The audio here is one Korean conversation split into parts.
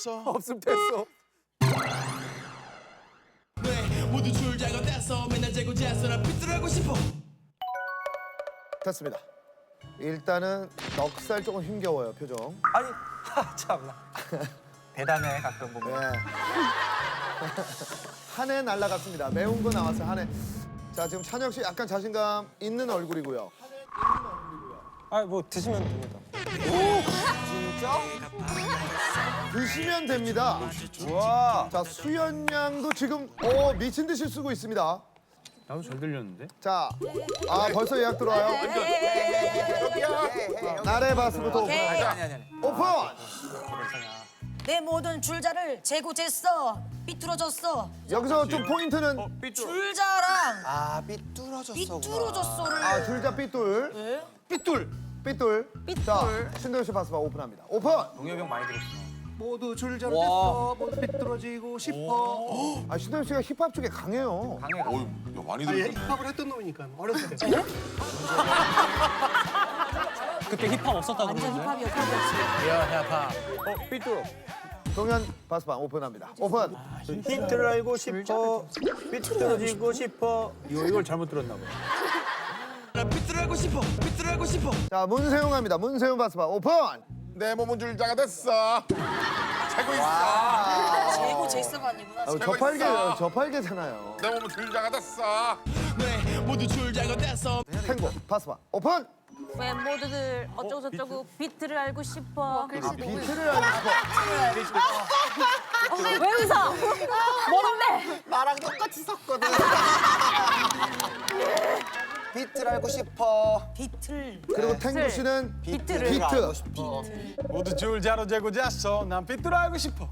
됐어. 없음 됐어. 왜 모두 줄자가 됐어 맨날 재고 재서나 삐뚤하고 싶어 됐습니다. 일단은 넉살 조금 힘겨워요 표정. 아니 하, 참나. 대단해 가끔 보면. 네. 한해 날라갔습니다. 매운 거 나왔어요 한 해. 자 지금 찬혁 씨 약간 자신감 있는 얼굴이고요. 아뭐 드시면 됩니다. 드시면 됩니다. 와. 자 수연 양도 지금 어 미친 듯이 쓰고 있습니다. 나도 잘 들렸는데? 자, 아 벌써 예약 들어와요. 나래 바스부터 오픈. 아니 아니 아니. 오픈. 내 모든 줄자를 재고 쟀어. 삐뚤어졌어. 여기서 좀 포인트는 줄자랑 아 삐뚤어졌어. 삐뚤어졌어를. 아 줄자 삐뚤. 네? 삐뚤. 삐뚤. 자, 신동엽 씨 바스바 오픈합니다. 오픈. 동엽이 형 많이 들었어. 모두 줄자로 됐어. 모두 삐뚤어지고 싶어. 아 신동엽 씨가 힙합 쪽에 강해요. 강해. 어우, 야, 많이 아, 얘 들었어. 힙합을 했던 놈이니까 어렸을 때. 그때 힙합 없었다고 완전 그러는데? 힙합이야, 힙합이었지. 야, 힙합. 어, 삐뚤어. 동현 바스바 오픈합니다. 오픈. 힌트를 알고 싶어. 삐뚤어지고 싶어. 이거, 이걸 잘못 들었나 봐. 자 문세용 갑니다. 문세용 바스바 오픈. 내 몸은 줄자가 됐어. 재고 있어. 재고 쟀어가 아니구나. 아, 저팔계 저팔계잖아요. 내 몸은 줄자가 됐어. 왜 모두 줄자가 됐어 탱고 바스바 오픈. 왜 모두들 어쩌고 저쩌고 비트를 알고 싶어. 아, 비트를 알고 싶어. 왜 웃어? 뭔데? 나랑 똑같이 섰거든. 비틀 알고 싶어. 비틀. 그리고 탱고 씨는 비트를 비트. 알고 싶어. 모두 줄 자로 재고 잤어. 난 삐뚤어 알고 싶어.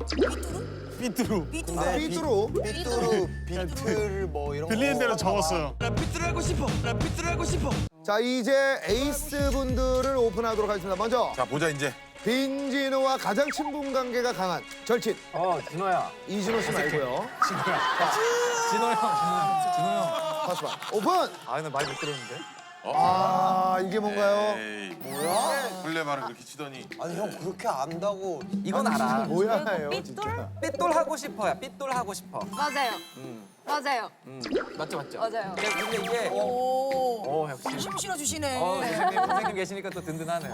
삐뚤어? 삐뚤어. 아, 삐뚤어. 삐뚤어 비틀 뭐 이런 거. 들리는 대로 적었어요. 나 삐뚤하고 싶어 나 삐뚤하고 싶어 자 이제 에이스 분들을 오픈하도록 하겠습니다. 먼저 자, 보자, 이제. 빈진호와 가장 친분 관계가 강한 절친 어 진호야. 이진호 씨 말고요. 진호 형. 진호 형. 진호 형. 바스바 오픈. 아 근데 많이 못 들었는데. 아 이게 뭔가요? 에이, 뭐야? 원래 말을 그렇게 치더니. 아니 형 그렇게 안다고. 이건 알아. 뭐야요 삐뚤? 진짜. 삐뚤 하고 싶어야. 삐뚤 하고 싶어. 맞아요. 맞아요. 맞죠 맞죠. 맞아요. 근데, 이게 오. 어 역시. 힘 실어주시네. 어 선생님 선생님 계시니까 또 든든하네.